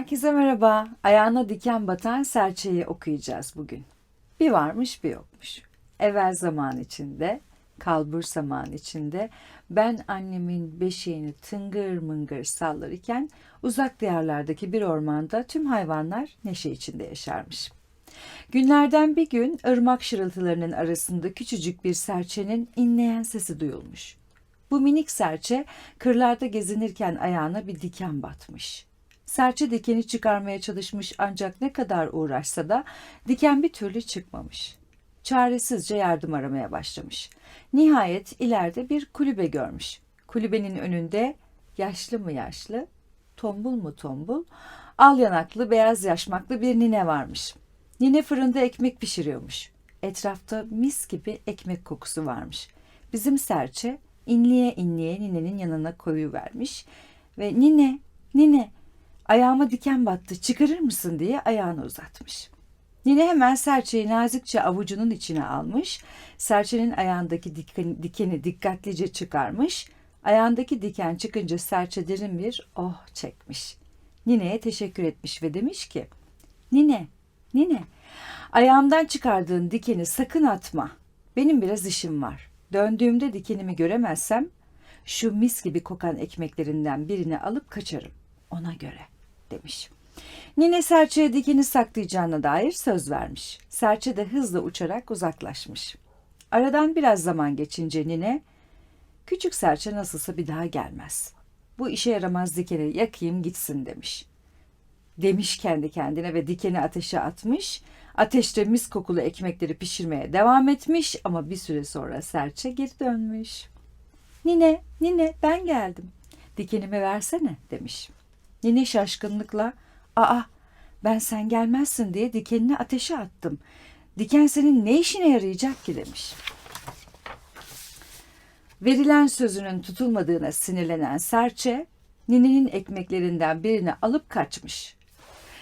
Herkese merhaba. Ayağına diken batan serçeyi okuyacağız bugün. Bir varmış bir yokmuş. Evvel zaman içinde, kalbur zaman içinde ben annemin beşiğini tıngır mıngır sallar iken uzak diyarlardaki bir ormanda tüm hayvanlar neşe içinde yaşarmış. Günlerden bir gün ırmak şırıltılarının arasında küçücük bir serçenin inleyen sesi duyulmuş. Bu minik serçe kırlarda gezinirken ayağına bir diken batmış. Serçe dikeni çıkarmaya çalışmış ancak ne kadar uğraşsa da diken bir türlü çıkmamış. Çaresizce yardım aramaya başlamış. Nihayet ileride bir kulübe görmüş. Kulübenin önünde yaşlı mı yaşlı, tombul mu tombul, al yanaklı beyaz yaşmaklı bir nine varmış. Nine fırında ekmek pişiriyormuş. Etrafta mis gibi ekmek kokusu varmış. Bizim serçe inliye inliye ninenin yanına koyu vermiş ve nine, nine ayağıma diken battı çıkarır mısın diye ayağını uzatmış. Nine hemen serçeyi nazikçe avucunun içine almış, serçenin ayağındaki dikeni, dikkatlice çıkarmış, ayağındaki diken çıkınca serçe derin bir oh çekmiş. Nine'ye teşekkür etmiş ve demiş ki, Nine, Nine, ayağımdan çıkardığın dikeni sakın atma. Benim biraz işim var. Döndüğümde dikenimi göremezsem şu mis gibi kokan ekmeklerinden birini alıp kaçarım. Ona göre demiş. Nine serçeye dikeni saklayacağına dair söz vermiş. Serçe de hızla uçarak uzaklaşmış. Aradan biraz zaman geçince Nine, küçük serçe nasılsa bir daha gelmez. Bu işe yaramaz dikeni yakayım gitsin demiş. Demiş kendi kendine ve dikeni ateşe atmış. Ateşte mis kokulu ekmekleri pişirmeye devam etmiş ama bir süre sonra serçe geri dönmüş. Nine, nine ben geldim. Dikenimi versene demiş. Nine şaşkınlıkla ''Aa ben sen gelmezsin diye dikenini ateşe attım. Diken senin ne işine yarayacak ki?'' demiş. Verilen sözünün tutulmadığına sinirlenen serçe, ninenin ekmeklerinden birini alıp kaçmış.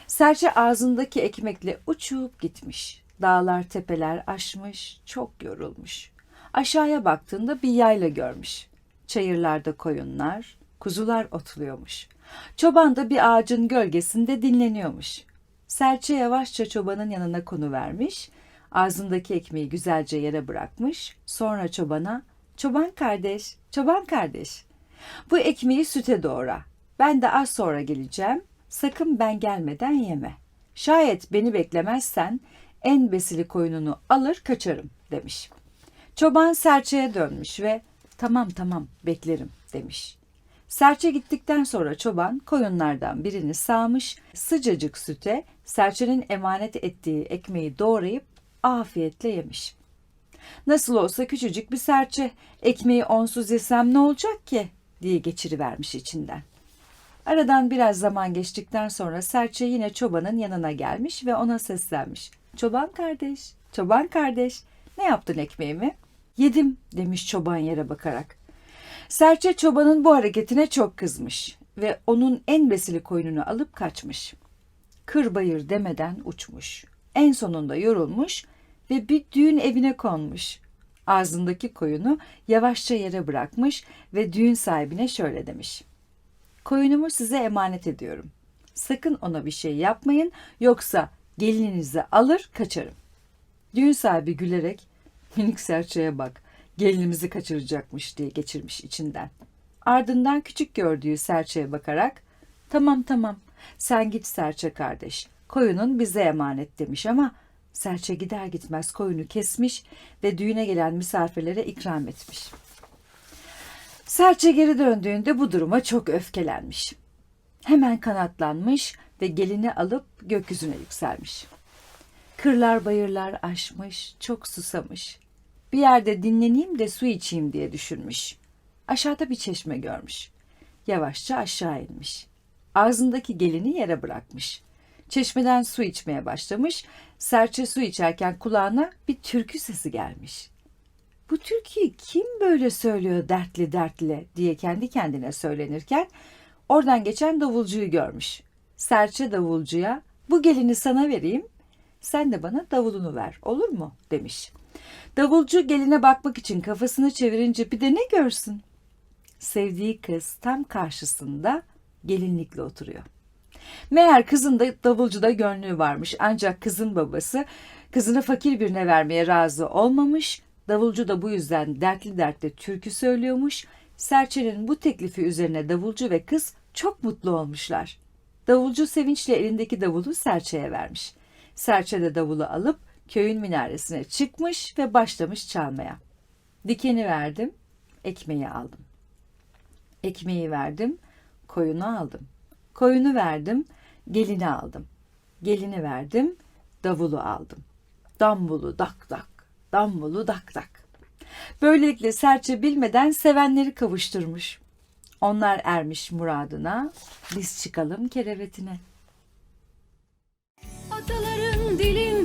Serçe ağzındaki ekmekle uçup gitmiş. Dağlar tepeler aşmış, çok yorulmuş. Aşağıya baktığında bir yayla görmüş. Çayırlarda koyunlar, kuzular otluyormuş. Çoban da bir ağacın gölgesinde dinleniyormuş. Serçe yavaşça çobanın yanına konu vermiş, ağzındaki ekmeği güzelce yere bırakmış, sonra çobana, çoban kardeş, çoban kardeş, bu ekmeği süte doğra, ben de az sonra geleceğim, sakın ben gelmeden yeme. Şayet beni beklemezsen en besili koyununu alır kaçarım demiş. Çoban serçeye dönmüş ve tamam tamam beklerim demiş. Serçe gittikten sonra çoban koyunlardan birini sağmış, sıcacık süte serçenin emanet ettiği ekmeği doğrayıp afiyetle yemiş. Nasıl olsa küçücük bir serçe, ekmeği onsuz yesem ne olacak ki diye geçirivermiş içinden. Aradan biraz zaman geçtikten sonra serçe yine çobanın yanına gelmiş ve ona seslenmiş. Çoban kardeş, çoban kardeş, ne yaptın ekmeğimi? Yedim demiş çoban yere bakarak. Serçe çobanın bu hareketine çok kızmış ve onun en besili koyununu alıp kaçmış. Kır bayır demeden uçmuş. En sonunda yorulmuş ve bir düğün evine konmuş. Ağzındaki koyunu yavaşça yere bırakmış ve düğün sahibine şöyle demiş. Koyunumu size emanet ediyorum. Sakın ona bir şey yapmayın yoksa gelininizi alır kaçarım. Düğün sahibi gülerek minik serçeye bak gelinimizi kaçıracakmış diye geçirmiş içinden. Ardından küçük gördüğü serçeye bakarak tamam tamam sen git serçe kardeş koyunun bize emanet demiş ama serçe gider gitmez koyunu kesmiş ve düğüne gelen misafirlere ikram etmiş. Serçe geri döndüğünde bu duruma çok öfkelenmiş. Hemen kanatlanmış ve gelini alıp gökyüzüne yükselmiş. Kırlar bayırlar aşmış, çok susamış. Bir yerde dinleneyim de su içeyim diye düşünmüş. Aşağıda bir çeşme görmüş. Yavaşça aşağı inmiş. Ağzındaki gelini yere bırakmış. Çeşmeden su içmeye başlamış. Serçe su içerken kulağına bir türkü sesi gelmiş. Bu türküyü kim böyle söylüyor dertli dertli diye kendi kendine söylenirken oradan geçen davulcuyu görmüş. Serçe davulcuya bu gelini sana vereyim sen de bana davulunu ver olur mu demiş. Davulcu geline bakmak için kafasını çevirince bir de ne görsün? Sevdiği kız tam karşısında gelinlikle oturuyor. Meğer kızın da davulcuda gönlü varmış. Ancak kızın babası kızını fakir birine vermeye razı olmamış. Davulcu da bu yüzden dertli dertli türkü söylüyormuş. Serçenin bu teklifi üzerine davulcu ve kız çok mutlu olmuşlar. Davulcu sevinçle elindeki davulu serçeye vermiş. Serçe de davulu alıp köyün minaresine çıkmış ve başlamış çalmaya. Dikeni verdim, ekmeği aldım. Ekmeği verdim, koyunu aldım. Koyunu verdim, gelini aldım. Gelini verdim, davulu aldım. Dambulu dak dak, dambulu dak dak. Böylelikle serçe bilmeden sevenleri kavuşturmuş. Onlar ermiş muradına, biz çıkalım kerevetine. Ataların dili